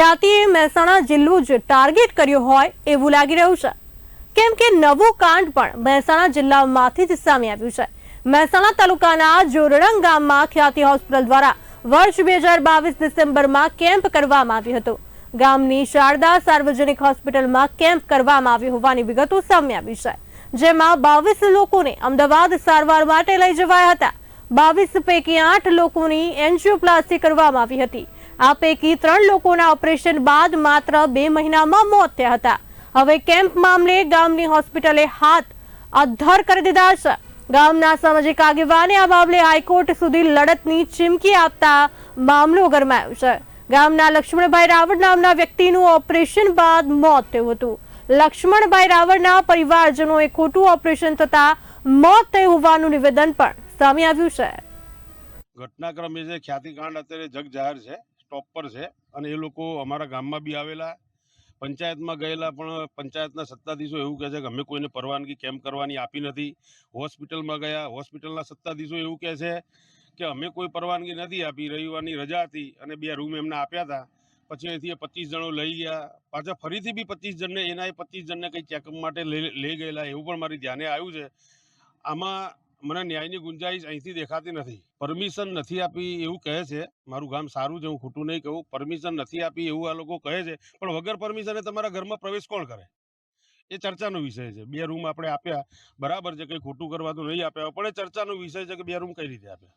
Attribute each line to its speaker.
Speaker 1: ખ્યાતિએ મહેસાણા જિલ્લું જ ટાર્ગેટ કર્યું હોય એવું લાગી રહ્યું છે. કેમ કે નવું કાંડ પણ મહેસાણા જિલ્લામાંથી જ સામે આવ્યું છે. મહેસાણા તાલુકાના જોરડંગ ગામમાં ખ્યાતિ હોસ્પિટલ દ્વારા વર્ષ બે હજાર બાવીસ ડિસેમ્બરમાં કેમ્પ કરવામાં આવ્યો હતો. ગામની શારદા સાર્વજનિક હોસ્પિટલમાં કેમ્પ કરવામાં આવ્યો હોવાની વિગતો સામે આવી છે. જેમાં બાવીસ લોકોને અમદાવાદ સારવાર માટે લઈ જવાયા હતા. બાવીસ પૈકી આઠ લોકોની એન્જિયોપ્લાસ્ટી કરવામાં આવી હતી. આ પૈકી ત્રણ લોકોના ઓપરેશન બાદ માત્ર બે મહિનામાં મોત થયા હતા. હવે કેમ્પ મામલે ગામની હોસ્પિટલે હાથ અધ્ધર કરી દીધા છે. ગામના સામાજિક આગેવાને આ મામલે હાઈકોર્ટ સુધી લડતની ચીમકી આપતા મામલો ગરમાયો છે. ગામના લક્ષ્મણભાઈ રાવળ નામના વ્યક્તિનું ઓપરેશન બાદ મોત થયું હતું. લક્ષ્મણભાઈ રાવળના પરિવારજનોએ ખોટું ઓપરેશન થતા મોત થયું હોવાનું નિવેદન પણ સામે આવ્યું છે.
Speaker 2: ઘટનાક્રમ એ ખ્યાતિકાંડ અત્યારે જગ જાહેર છે. સ્ટોપ પર છે. અને એ લોકો અમારા ગામમાં બી આવેલા. પંચાયતમાં ગયેલા પણ પંચાયતના સત્તાધીશો એવું કહે છે કે અમે કોઈને પરવાનગી કેમ કરવાની આપી નથી. હોસ્પિટલમાં ગયા, હોસ્પિટલના સત્તાધીશો એવું કહે છે કે અમે કોઈ પરવાનગી નથી આપી, રવિવારની રજા હતી અને બે રૂમ એમને આપ્યા હતા. પછી અહીંથી એ પચીસ જણો લઈ ગયા. પાછા ફરીથી બી પચીસ જણને, એના એ પચીસ જણને કંઈ ચેકઅપ માટે લઈ ગયેલા એવું પણ મારી ધ્યાને આવ્યું છે. આમાં મને ન્યાયની ગુંજાઈશ અહીંથી દેખાતી નથી. પરમિશન નથી આપી એવું કહે છે. મારું ગામ સારું છે, હું ખોટું નહીં કહું. પરમિશન નથી આપી એવું આ લોકો કહે છે. પણ વગર પરમિશને તમારા ઘરમાં પ્રવેશ કોણ કરે? એ ચર્ચાનો વિષય છે. બે રૂમ આપણે આપ્યા. બરાબર છે, કંઈ ખોટું કરવા તો નહીં આપ્યા, પણ એ ચર્ચાનો વિષય છે કે બે રૂમ કઈ રીતે આપ્યા?